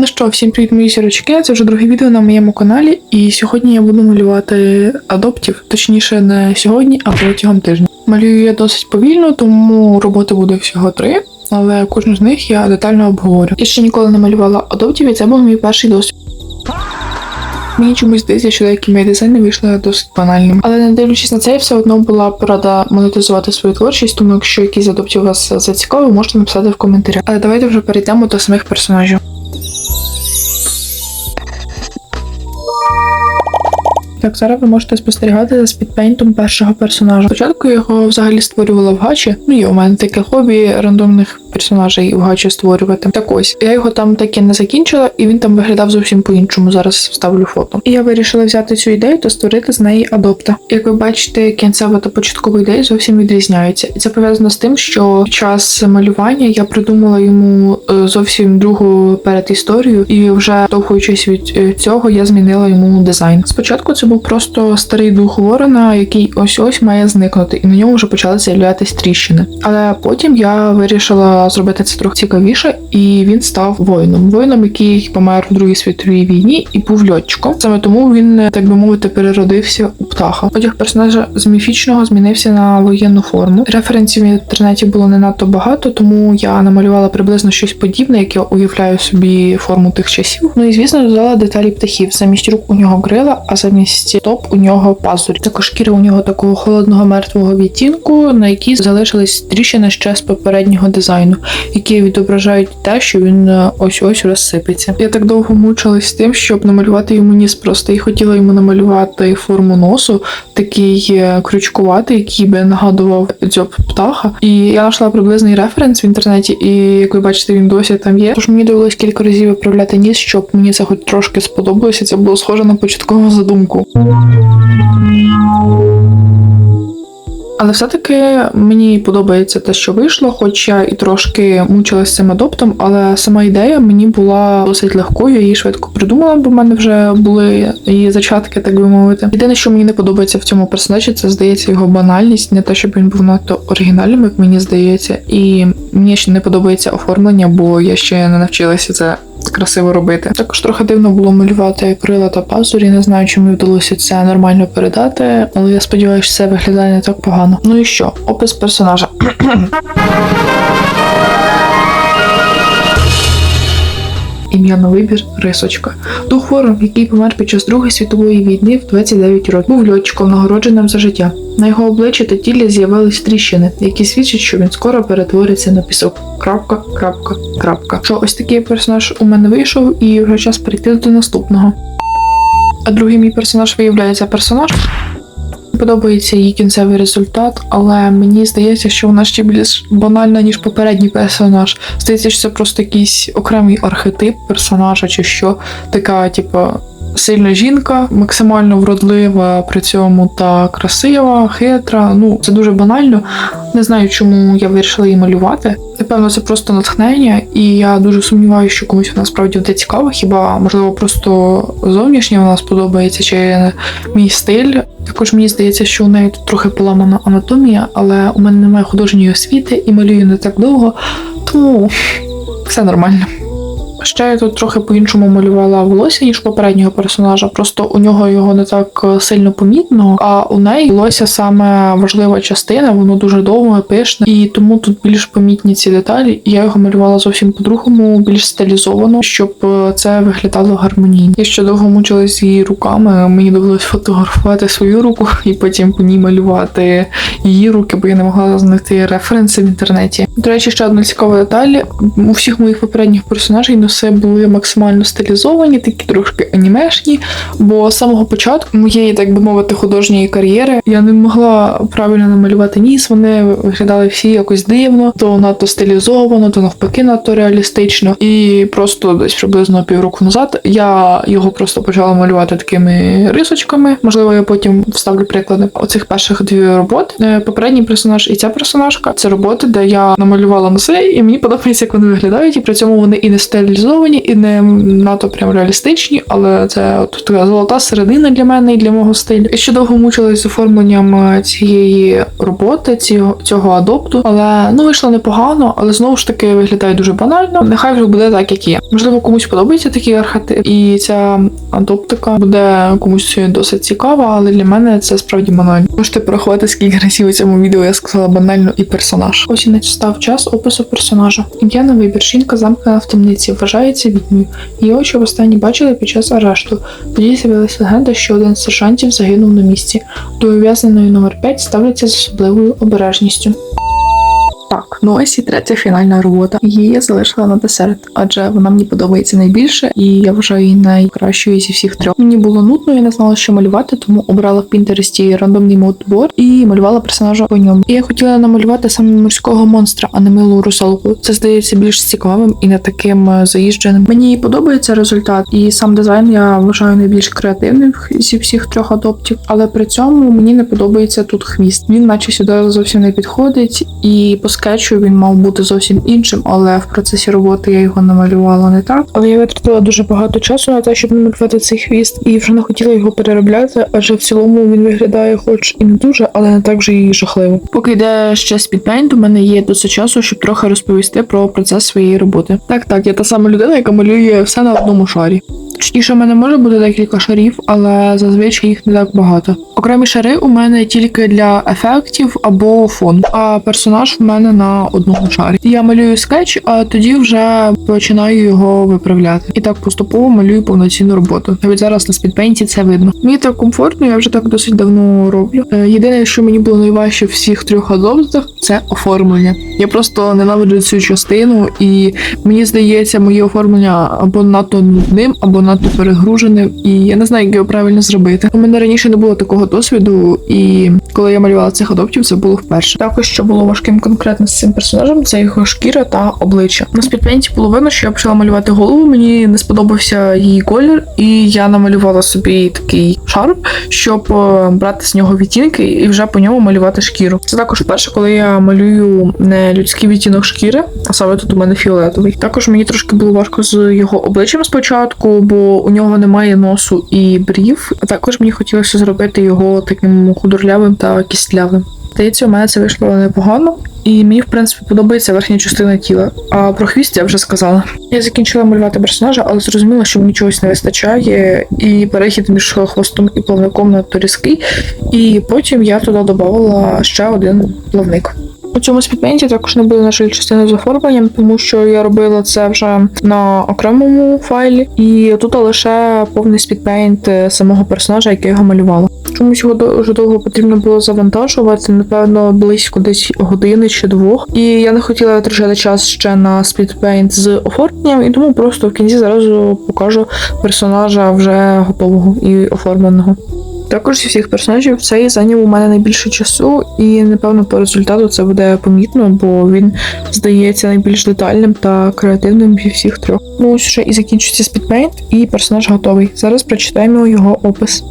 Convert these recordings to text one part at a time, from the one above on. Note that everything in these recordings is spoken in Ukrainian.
Ну що, всім привіт, мої сірочки. Це вже друге відео на моєму каналі, і сьогодні я буду малювати адоптів, точніше, не сьогодні, а протягом тижня. Малюю я досить повільно, тому роботи буде всього три, але кожну з них я детально обговорю. Я ще ніколи не малювала адоптів, і це був мій перший досвід. Мені чомусь здається, що деякі мої дизайни вийшли досить банальними. Але не дивлячись на це, я все одно була б рада монетизувати свою творчість, тому якщо якісь адоптів вас зацікавив, можете написати в коментарях. Але давайте вже перейдемо до самих персонажів. Так, зараз ви можете спостерігати за спідпейнтом першого персонажа. Спочатку його взагалі створювала в гачі. Ну і у мене таке хобі рандомних персонажей в гачі створювати. Так ось я його там так і не закінчила, і він там виглядав зовсім по-іншому. Зараз вставлю фото. І я вирішила взяти цю ідею та створити з неї адопта. Як ви бачите, кінцева та початкова ідеї зовсім відрізняються. І це пов'язано з тим, що під час малювання я придумала йому е, зовсім другу передісторію, і вже довгуючись від е, цього я змінила йому дизайн. Спочатку це був просто старий дух ворона, який ось ось має зникнути, і на ньому вже почали з'являтися тріщини. Але потім я вирішила зробити це трохи цікавіше, і він став воїном. Воїном, який помер в Другій світовій війні і був льотчиком. Саме тому він, так би мовити, переродився у птаха. Одяг персонажа з міфічного змінився на воєнну форму. Референсів в інтернеті було не надто багато, тому я намалювала приблизно щось подібне, як я уявляю собі форму тих часів. Ну і звісно, додала деталі птахів. Замість рук у нього крила, а замість топ у нього пазурі. Також шкіра у нього такого холодного мертвого відтінку, на якій залишились тріщини ще з попереднього дизайну, які відображають те, що він ось ось розсипеться. Я так довго мучилась з тим, щоб намалювати йому ніс просто і хотіла йому намалювати форму носу, такий е, крючкуватий, який би нагадував дзьоб птаха. І я знайшла приблизний референс в інтернеті, і як ви бачите, він досі там є. Тож мені довелось кілька разів виправляти ніс, щоб мені це хоч трошки сподобалося. Це було схоже на початкову задумку. Thank you. Але все-таки мені подобається те, що вийшло, хоч я і трошки мучилась цим адоптом, але сама ідея мені була досить легкою, я її швидко придумала, бо в мене вже були її зачатки, так би мовити. Єдине, що мені не подобається в цьому персонажі, це здається його банальність, не те, щоб він був надто оригінальним, як мені здається, і мені ще не подобається оформлення, бо я ще не навчилася це красиво робити. Також трохи дивно було малювати крила та пазурі. Не знаю, мені вдалося це нормально передати, але я сподіваюся, що це виглядає не так погано. Ну і що? Опис персонажа. Ім'я на вибір Рисочка. Дух ворон, який помер під час Другої світової війни в 29 років, був льотчиком, нагородженим за життя. На його обличчі та тілі з'явились тріщини, які свідчать, що він скоро перетвориться на пісок. Крапка, крапка, крапка. Що ось такий персонаж у мене вийшов, і вже час перейти до наступного. А другий мій персонаж виявляється персонаж. Подобається її кінцевий результат, але мені здається, що вона ще більш банальна, ніж попередній персонаж. Здається, що це просто якийсь окремий архетип персонажа, чи що така, типу, сильна жінка, максимально вродлива при цьому та красива, хитра. Ну, це дуже банально. Не знаю, чому я вирішила її малювати. Напевно, це просто натхнення, і я дуже сумніваюся, що комусь вона справді буде цікава. Хіба можливо просто зовнішнє вона сподобається, чи мій стиль. Також мені здається, що у неї тут трохи поламана анатомія, але у мене немає художньої освіти і малюю не так довго, тому все нормально. Ще я тут трохи по-іншому малювала волосся, ніж попереднього персонажа. Просто у нього його не так е, сильно помітно, а у неї волосся саме важлива частина, воно дуже довге, пишне, і тому тут більш помітні ці деталі. Я його малювала зовсім по-другому, більш стилізовано, щоб е, це виглядало гармонійно. Я ще довго мучилась з її руками. Мені довелось фотографувати свою руку і потім по ній малювати її руки, бо я не могла знайти референси в інтернеті. До речі, ще одна цікава деталь. У всіх моїх попередніх персонажей носи були максимально стилізовані, такі трошки анімешні. Бо з самого початку моєї, так би мовити, художньої кар'єри я не могла правильно намалювати ніс. Вони виглядали всі якось дивно, то надто стилізовано, то навпаки, надто реалістично. І просто десь приблизно півроку назад я його просто почала малювати такими рисочками. Можливо, я потім вставлю приклади оцих перших дві робот. Е, Попередній персонаж і ця персонажка це роботи, де я намалювала носи, і мені подобається, як вони виглядають, і при цьому вони і не стилізовані стилізовані і не надто прям реалістичні, але це от така золота середина для мене і для мого стилю. Я ще довго мучилась з оформленням е, цієї роботи, цього, цього адопту, але ну вийшло непогано, але знову ж таки виглядає дуже банально. Нехай вже буде так, як є. Можливо, комусь подобається такий архетип, і ця адоптика буде комусь досить цікава, але для мене це справді банально. Можете порахувати, скільки разів у цьому відео я сказала банально і персонаж. Ось і настав час опису персонажа. Ім'я на вибір жінка замкнена в темниці, вважається відьмою. Її очі востаннє бачили під час арешту. Тоді з'явилася легенда, що один з сержантів загинув на місці. До ув'язненої номер 5 ставляться з особливою обережністю. Так, ну ось і третя фінальна робота. Її я залишила на десерт, адже вона мені подобається найбільше, і я вважаю її найкращою зі всіх трьох. Мені було нудно, я не знала, що малювати, тому обрала в Пінтересті рандомний модбор і малювала персонажа по ньому. І я хотіла намалювати саме морського монстра, а не милу русалку. Це здається більш цікавим і не таким е, заїждженим. Мені подобається результат, і сам дизайн я вважаю найбільш креативним зі всіх трьох адоптів, але при цьому мені не подобається тут хвіст. Він, наче сюди зовсім не підходить, і по скетчу він мав бути зовсім іншим, але в процесі роботи я його намалювала не так. Але я витратила дуже багато часу на те, щоб намалювати цей хвіст, і вже не хотіла його переробляти, адже в цілому він виглядає, хоч і не дуже, але не так вже і жахливо. Поки йде ще спідпейнт, у мене є досить часу, щоб трохи розповісти про процес своєї роботи. Так, так, я та сама людина, яка малює все на одному шарі. Точніше, в мене може бути декілька шарів, але зазвичай їх не так багато. Окремі шари у мене тільки для ефектів або фон, а персонаж в мене на одному шарі. Я малюю скетч, а тоді вже починаю його виправляти. І так поступово малюю повноцінну роботу. Навіть зараз на спідпейнті це видно. Мені так комфортно, я вже так досить давно роблю. Е, Єдине, що мені було найважче всіх трьох адоптах, це оформлення. Я просто ненавиджу цю частину, і мені здається, моє оформлення або надто нудним, або надто перегруженим, і я не знаю, як його правильно зробити. У мене раніше не було такого досвіду, і коли я малювала цих адоптів, це було вперше. Також що було важким конкретно з цим персонажем, це його шкіра та обличчя. На спідпенті було видно, що я почала малювати голову. Мені не сподобався її колір, і я намалювала собі такий шар, щоб е, брати з нього відтінки і вже по ньому малювати шкіру. Це також перше, коли я малюю не людський відтінок шкіри, а саме тут у мене фіолетовий. Також мені трошки було важко з його обличчям спочатку, бо у нього немає носу і брів. А також мені хотілося зробити його таким худорлявим та кістлявим. Здається, у мене це вийшло непогано, і мені, в принципі, подобається верхня частина тіла. А про хвіст я вже сказала. Я закінчила малювати персонажа, але зрозуміла, що мені чогось не вистачає, і перехід між хвостом і плавником надто різкий. І потім я туди додавала ще один плавник. У цьому спідпейнті також не буде, на жаль, частини з оформленням, тому що я робила це вже на окремому файлі, і тут лише повний спідпейнт самого персонажа, який його малювала. Чомусь його дуже довго потрібно було завантажувати, напевно, близько десь години чи двох. І я не хотіла витрачати час ще на спідпейнт з оформленням, і тому просто в кінці зразу покажу персонажа вже готового і оформленого. Також зі всіх персонажів цей зайняв у мене найбільше часу, і напевно по результату це буде помітно, бо він здається найбільш детальним та креативним зі всіх трьох. Ну ось вже і закінчується спідпейнт, і персонаж готовий. Зараз прочитаємо його опис.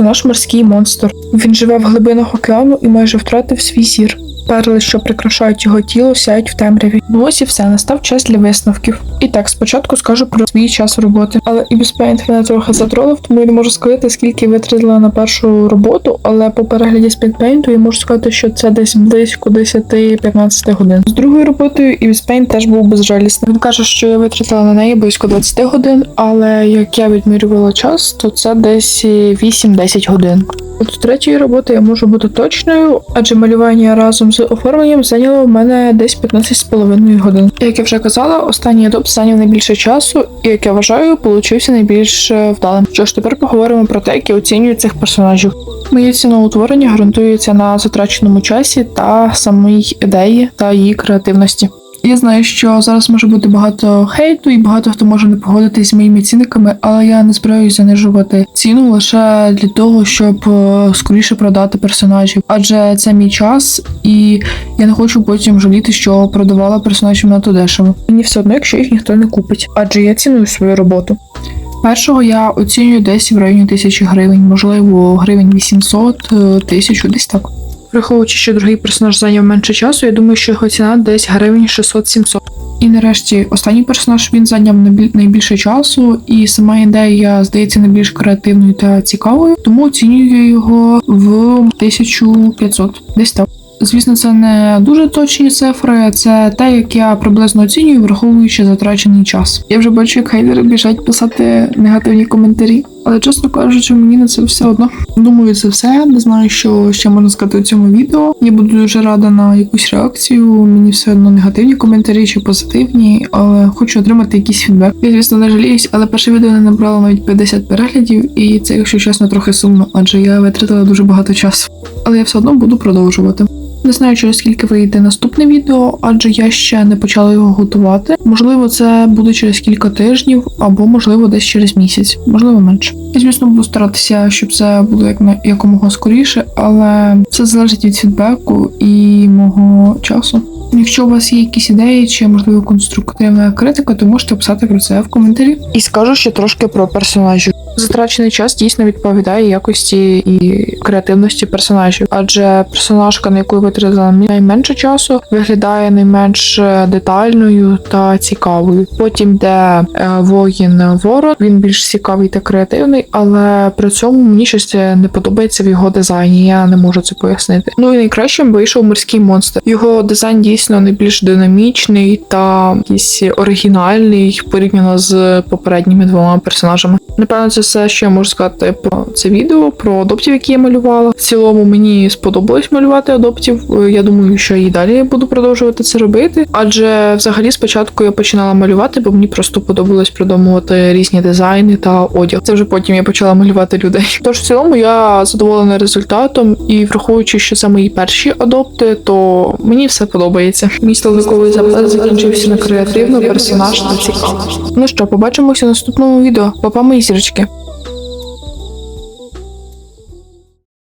Персонаж морський монстр. Він живе в глибинах океану і майже втратив свій зір. Перли, що прикрашають його тіло, сяють в темряві. Ну ось і все, настав час для висновків. І так, спочатку скажу про свій час роботи. Але і Paint мене трохи затролив, тому я не можу сказати, скільки витратила на першу роботу, але по перегляді Paint я можу сказати, що це десь близько 10-15 годин. З другою роботою і Paint теж був безжалісний. Він каже, що я витратила на неї близько 20 годин, але як я відмірювала час, то це десь 8-10 годин. От з третьої роботи я можу бути точною, адже малювання разом з оформленням зайняло в мене десь 15,5 годин. Як я вже казала, останній адоп зайняв найбільше часу, і як я вважаю, получився найбільш е, вдалим. Що ж, тепер поговоримо про те, як я оцінюю цих персонажів. Моє ціноутворення ґрунтується на затраченому часі та самій ідеї та її креативності. Я знаю, що зараз може бути багато хейту, і багато хто може не погодитись з моїми цінниками, але я не збираюся занижувати ціну лише для того, щоб е, скоріше продати персонажів. Адже це мій час, і я не хочу потім жаліти, що продавала персонажів надто дешево. Мені все одно, якщо їх ніхто не купить, адже я ціную свою роботу. Першого я оцінюю десь в районі тисячі гривень, можливо, гривень 800, е, тисячу, десь так. Враховуючи, що другий персонаж зайняв менше часу, я думаю, що його ціна десь гривень 600-700. І нарешті останній персонаж він зайняв найбіль- найбільше часу, і сама ідея здається найбільш креативною та цікавою, тому оцінюю його в 1500. Десь так. Звісно, це не дуже точні цифри, це те, як я приблизно оцінюю, враховуючи затрачений час. Я вже бачу, як хейтери біжать писати негативні коментарі, але чесно кажучи, мені на це все одно. Думаю, це все. Не знаю, що ще можна сказати у цьому відео. Я буду дуже рада на якусь реакцію. Мені все одно негативні коментарі чи позитивні, але хочу отримати якийсь фідбек. Я, звісно, не жаліюсь, але перше відео не набрало навіть 50 переглядів, і це, якщо чесно, трохи сумно, адже я витратила дуже багато часу. Але я все одно буду продовжувати. Не знаю, через скільки вийде наступне відео, адже я ще не почала його готувати. Можливо, це буде через кілька тижнів, або можливо десь через місяць, можливо менше. Я, звісно, буду старатися, щоб це було як на якомога скоріше, але це залежить від фідбеку і мого часу. Якщо у вас є якісь ідеї чи можливо конструктивна критика, то можете писати про це в коментарі. І скажу ще трошки про персонажів. Затрачений час дійсно відповідає якості і креативності персонажів, адже персонажка, на яку витратила найменше часу, виглядає найменш е, детальною та цікавою. Потім, де е, воїн ворот, він більш цікавий та креативний, але при цьому мені щось не подобається в його дизайні. Я не можу це пояснити. Ну і найкращим вийшов морський монстр. Його дизайн дійсно найбільш динамічний та якийсь оригінальний порівняно з попередніми двома персонажами. Напевно, це все, що я можу сказати про це відео, про адоптів, які я малювала. В цілому мені сподобалось малювати адоптів. Я думаю, що і далі буду продовжувати це робити. Адже взагалі спочатку я починала малювати, бо мені просто подобалось придумувати різні дизайни та одяг. Це вже потім я почала малювати людей. Тож в цілому я задоволена результатом і враховуючи, що це мої перші адопти, то мені все подобається. Мій столиковий запис закінчився на креативно, персонаж та цікаво. Ну що, побачимося в наступному відео. Папа мої зірочки.